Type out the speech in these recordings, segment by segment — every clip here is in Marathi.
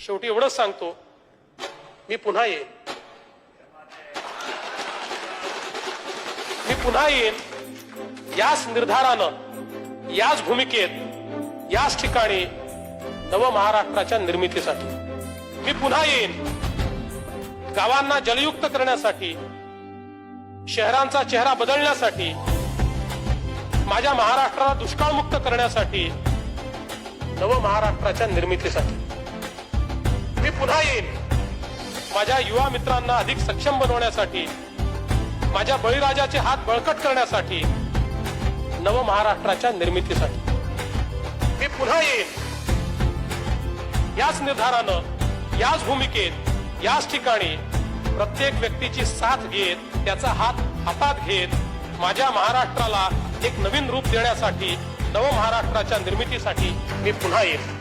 शेवटी एवढंच सांगतो मी पुन्हा येईन. मी पुन्हा येईन याच निर्धारानं याच भूमिकेत याच ठिकाणी नव महाराष्ट्राच्या निर्मितीसाठी. मी पुन्हा येईन गावांना जलयुक्त करण्यासाठी शहरांचा चेहरा बदलण्यासाठी माझ्या महाराष्ट्राला दुष्काळमुक्त करण्यासाठी नव महाराष्ट्राच्या निर्मितीसाठी. मी पुन्हा येईन. माझ्या युवा मित्रांना अधिक सक्षम बनवण्यासाठी माझ्या बळीराजाचे हात बळकट करण्यासाठी नव महाराष्ट्राच्या निर्मितीसाठी. मी पुन्हा येईन. याच निर्धारानं याच भूमिकेत याच ठिकाणी प्रत्येक व्यक्तीची साथ घेत त्याचा हात हातात घेत माझ्या महाराष्ट्राला एक नवीन रूप देण्यासाठी नव महाराष्ट्राच्या निर्मितीसाठी मी पुन्हा येईन.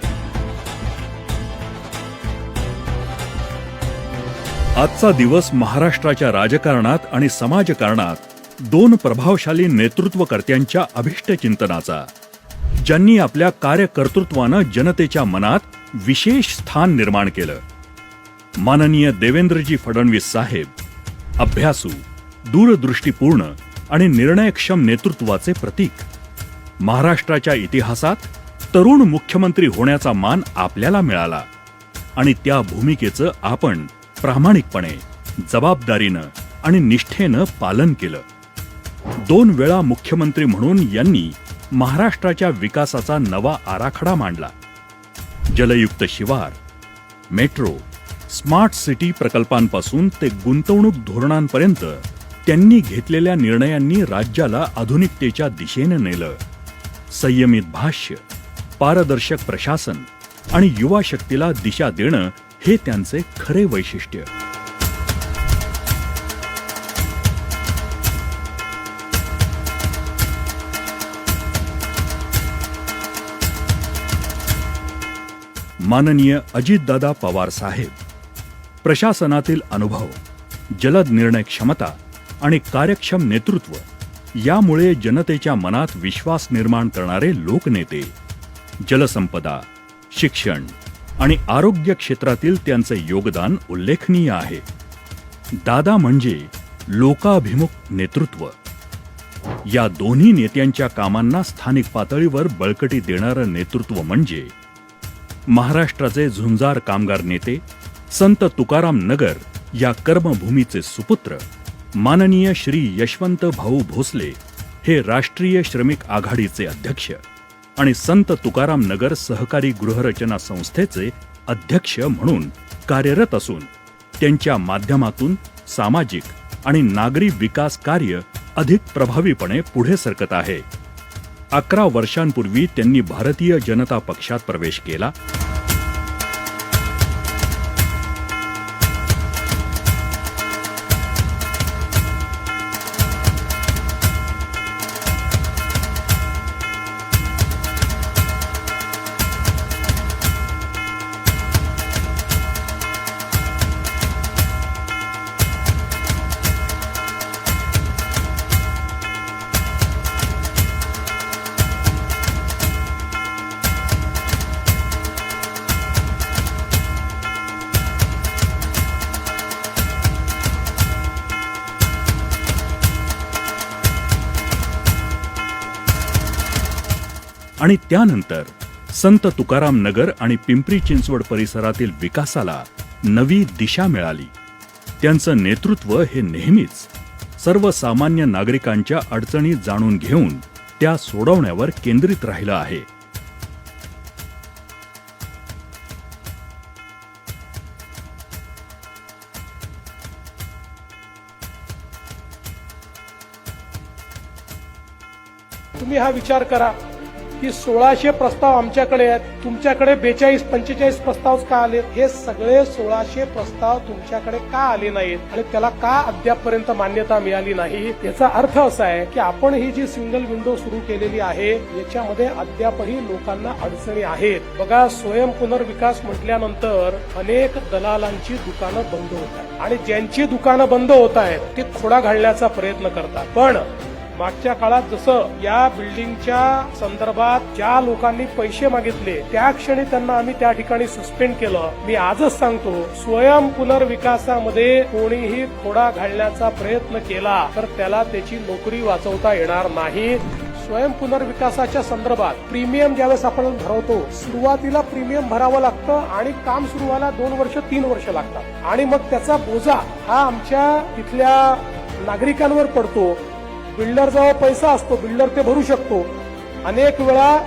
आजचा दिवस महाराष्ट्राच्या राजकारणात आणि समाजकारणात दोन प्रभावशाली नेतृत्वकर्त्यांच्या अभिष्टचिंतनाचा ज्यांनी आपल्या कार्यकर्तृत्वानं जनतेच्या मनात विशेष स्थान निर्माण केलं. माननीय देवेंद्रजी फडणवीस साहेब अभ्यासू दूरदृष्टीपूर्ण आणि निर्णयक्षम नेतृत्वाचे प्रतीक. महाराष्ट्राच्या इतिहासात तरुण मुख्यमंत्री होण्याचा मान आपल्याला मिळाला आणि त्या भूमिकेचं आपण प्रामाणिकपणे जबाबदारीनं आणि निष्ठेनं पालन केलं. दोन वेळा मुख्यमंत्री म्हणून यांनी महाराष्ट्राच्या विकासाचा नवा आराखडा मांडला. जलयुक्त शिवार मेट्रो स्मार्ट सिटी प्रकल्पांपासून ते गुंतवणूक धोरणांपर्यंत त्यांनी घेतलेल्या निर्णयांनी राज्याला आधुनिकतेच्या दिशेनं नेलं. संयमित भाष्य पारदर्शक प्रशासन आणि युवा शक्तीला दिशा देणं हे त्यांचे खरे वैशिष्ट्य. माननीय अजितदादा पवार साहेब प्रशासनातील अनुभव जलद निर्णय क्षमता आणि कार्यक्षम नेतृत्व यामुळे जनतेच्या मनात विश्वास निर्माण करणारे लोकनेते जलसंपदा शिक्षण आणि आरोग्य क्षेत्रातील त्यांचे योगदान उल्लेखनीय आहे. दादा म्हणजे लोकाभिमुख नेतृत्व. या दोन्ही नेत्यांच्या कामांना स्थानिक पातळीवर बळकटी देणारं नेतृत्व म्हणजे महाराष्ट्राचे झुंजार कामगार नेते संत तुकाराम नगर या कर्मभूमीचे सुपुत्र माननीय श्री यशवंत भाऊ भोसले हे राष्ट्रीय श्रमिक आघाडीचे अध्यक्ष. आणि संत तुकाराम नगर सहकारी गृहरचना संस्थेचे अध्यक्ष म्हणून कार्यरत असून त्यांच्या माध्यमातून सामाजिक आणि नागरी विकास कार्य अधिक प्रभावीपणे पुढे सरकत आहे. अकरा वर्षांपूर्वी त्यांनी भारतीय जनता पक्षात प्रवेश केला. आणि त्यानंतर संत तुकाराम नगर आणि पिंपरी चिंचवड परिसरातील विकासाला नवी दिशा मिळाली. त्यांचं नेतृत्व हे नेहमीच सर्वसामान्य नागरिकांच्या अडचणी जाणून घेऊन त्या सोडवण्यावर केंद्रित राहिलं आहे. तुम्ही हा विचार करा. की सोळाशे प्रस्ताव आमच्याकडे आहेत. तुमच्याकडे बेचाळीस पंचेचाळीस प्रस्ताव का आले हे सगळे सोळाशे प्रस्ताव तुमच्याकडे का आले नाहीत? आणि त्याला का अद्यापपर्यंत मान्यता मिळाली नाही? याचा अर्थ असा आहे की आपण ही जी सिंगल विंडो सुरू केलेली आहे याच्यामध्ये अद्यापही लोकांना अडचणी आहेत. बघा स्वयं पुनर्विकास म्हटल्यानंतर अनेक दलालांची दुकानं बंद होत आहेत. आणि ज्यांची दुकानं बंद होत आहेत ते खोडा घालण्याचा प्रयत्न करतात. पण मागच्या काळात जसं या बिल्डिंगच्या संदर्भात ज्या लोकांनी पैसे मागितले त्या क्षणी त्यांना आम्ही त्या ठिकाणी सस्पेंड केलं. मी आजच सांगतो स्वयं पुनर्विकासामध्ये कोणीही खोडा घालण्याचा प्रयत्न केला तर त्याला त्याची नोकरी वाचवता येणार नाही. स्वयं पुनर्विकासाच्या संदर्भात प्रीमियम ज्यावेळेस आपण भरवतो सुरुवातीला प्रीमियम भरावं लागतं आणि काम सुरू व्हायला दोन वर्ष तीन वर्ष लागतात. आणि मग त्याचा बोजा हा आमच्या इथल्या नागरिकांवर पडतो. बिल्डरजवळ पैसा असतो बिल्डर ते भरू शकतो. अनेक वेळा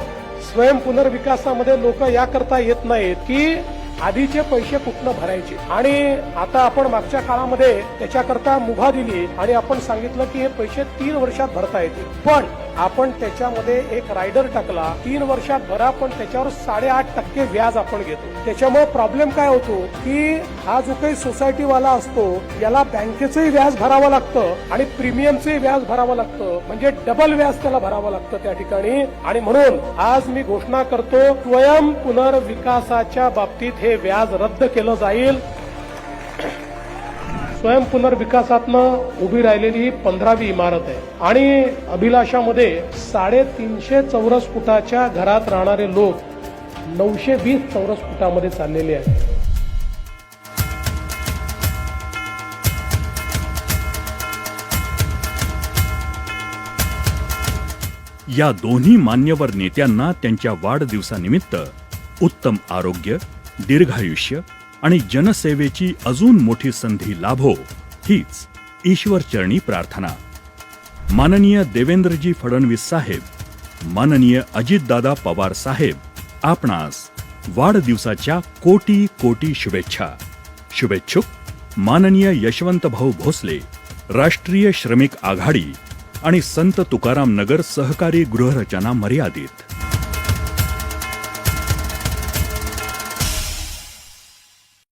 स्वयं पुनर्विकासामध्ये लोक याकरता येत नाहीत की आधीचे पैसे कुठनं भरायचे. आणि आता आपण मागच्या काळामध्ये त्याच्याकरता मुभा दिली आणि आपण सांगितलं की हे पैसे तीन वर्षात भरता येतील. पण आपण त्याच्यामध्ये एक रायडर टाकला तीन वर्षात भरा पण त्याच्यावर साडेआठ टक्के व्याज आपण घेतो. त्याच्यामुळे प्रॉब्लेम काय होतो की हा जो काही सोसायटीवाला असतो याला बँकेचंही व्याज भरावं लागतं आणि प्रीमियमचंही व्याज भरावं लागतं. म्हणजे डबल व्याज त्याला भरावं लागतं त्या ठिकाणी. आणि म्हणून आज मी घोषणा करतो स्वयं पुनर्विकासाच्या बाबतीत हे व्याज रद्द केलं जाईल. स्वयंपुनर्विकासातनं उभी राहिलेली ही पंधरावी इमारत आहे. आणि अभिलाषामध्ये साडेतीनशे चौरस फुटाच्या घरात राहणारे लोक नऊशे वीस चौरस फुटामध्ये चाललेले आहेत. या दोन्ही मान्यवर नेत्यांना त्यांच्या वाढदिवसानिमित्त उत्तम आरोग्य दीर्घायुष्य आणि जनसेवेची अजून मोठी संधी लाभो हीच ईश्वरचरणी प्रार्थना. माननीय देवेंद्रजी फडणवीस साहेब माननीय अजितदादा पवार साहेब आपणास वाढदिवसाच्या कोटी कोटी शुभेच्छा. शुभेच्छुक माननीय यशवंतभाऊ भोसले राष्ट्रीय श्रमिक आघाडी आणि संत तुकाराम नगर सहकारी गृहरचना मर्यादित.